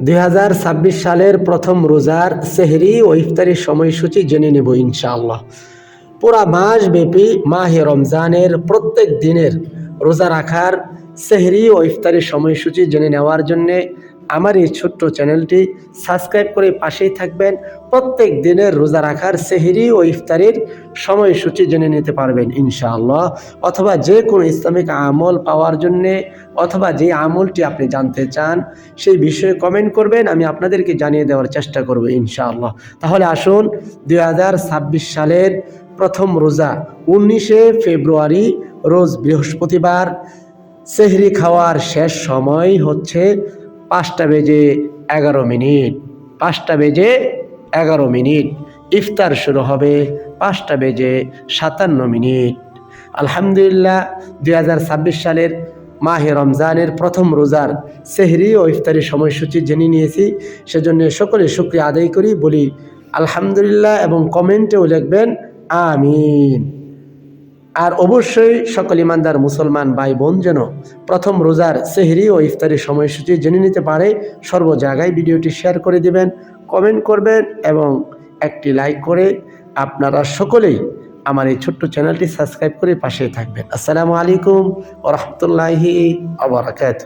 দুই হাজার ছাব্বিশ সালের প্রথম রোজার সেহরি ও ইফতারির সময়সূচি জেনে নেব ইনশাআল্লাহ। পুরা মাস ব্যাপী মাহে রমজানের প্রত্যেক দিনের রোজা রাখার সেহরি ও ইফতারির সময়সূচি জেনে নেওয়ার জন্যে আমার এই ছোট্ট চ্যানেলটি সাবস্ক্রাইব করে পাশেই থাকবেন। প্রত্যেক দিনের রোজা রাখার সেহরি ও ইফতারির সময়সূচি জেনে নিতে পারবেন, ইনশাআল্লাহ। অথবা যে কোনো ইসলামিক আমল পাওয়ার জন্যে অথবা যে আমলটি আপনি জানতে চান, সেই বিষয়ে কমেন্ট করবেন, আমি আপনাদেরকে জানিয়ে দেওয়ার চেষ্টা করব, ইনশাআল্লাহ। তাহলে আসুন দু হাজার ছাব্বিশ সালের প্রথম রোজা, উনিশে ফেব্রুয়ারি, রোজ বৃহস্পতিবার। সেহরি খাওয়ার শেষ সময় হচ্ছে পাঁচটা বেজে এগারো মিনিট, পাঁচটা বেজে এগারো মিনিট, ইফতার শুরু হবে পাঁচটা বেজে সাতান্ন মিনিট। আলহামদুলিল্লাহ দু হাজার ছাব্বিশ সালের মাহে রমজানের প্রথম রোজার সেহরি ও ইফতারি সময়সূচি জেনে নিয়েছি। সেজন্য সকলে শুক্রিয়া আদায় করি, বলি আলহামদুলিল্লাহ এবং কমেন্টেও লিখবেন, আমিন। আর অবশ্যই সকল ইমানদার মুসলমান ভাই বোন যেন প্রথম রোজার সেহরি ও ইফতারির সময়সূচি জেনে নিতে পারে, সর্ব জায়গায় ভিডিওটি শেয়ার করে দিবেন, কমেন্ট করবেন এবং একটি লাইক করে আপনারা সকলেই আমার এই ছোট্ট চ্যানেলটি সাবস্ক্রাইব করে পাশে থাকবেন। আসসালামু আলাইকুম ও রহমতুল্লাহি আবরাকাত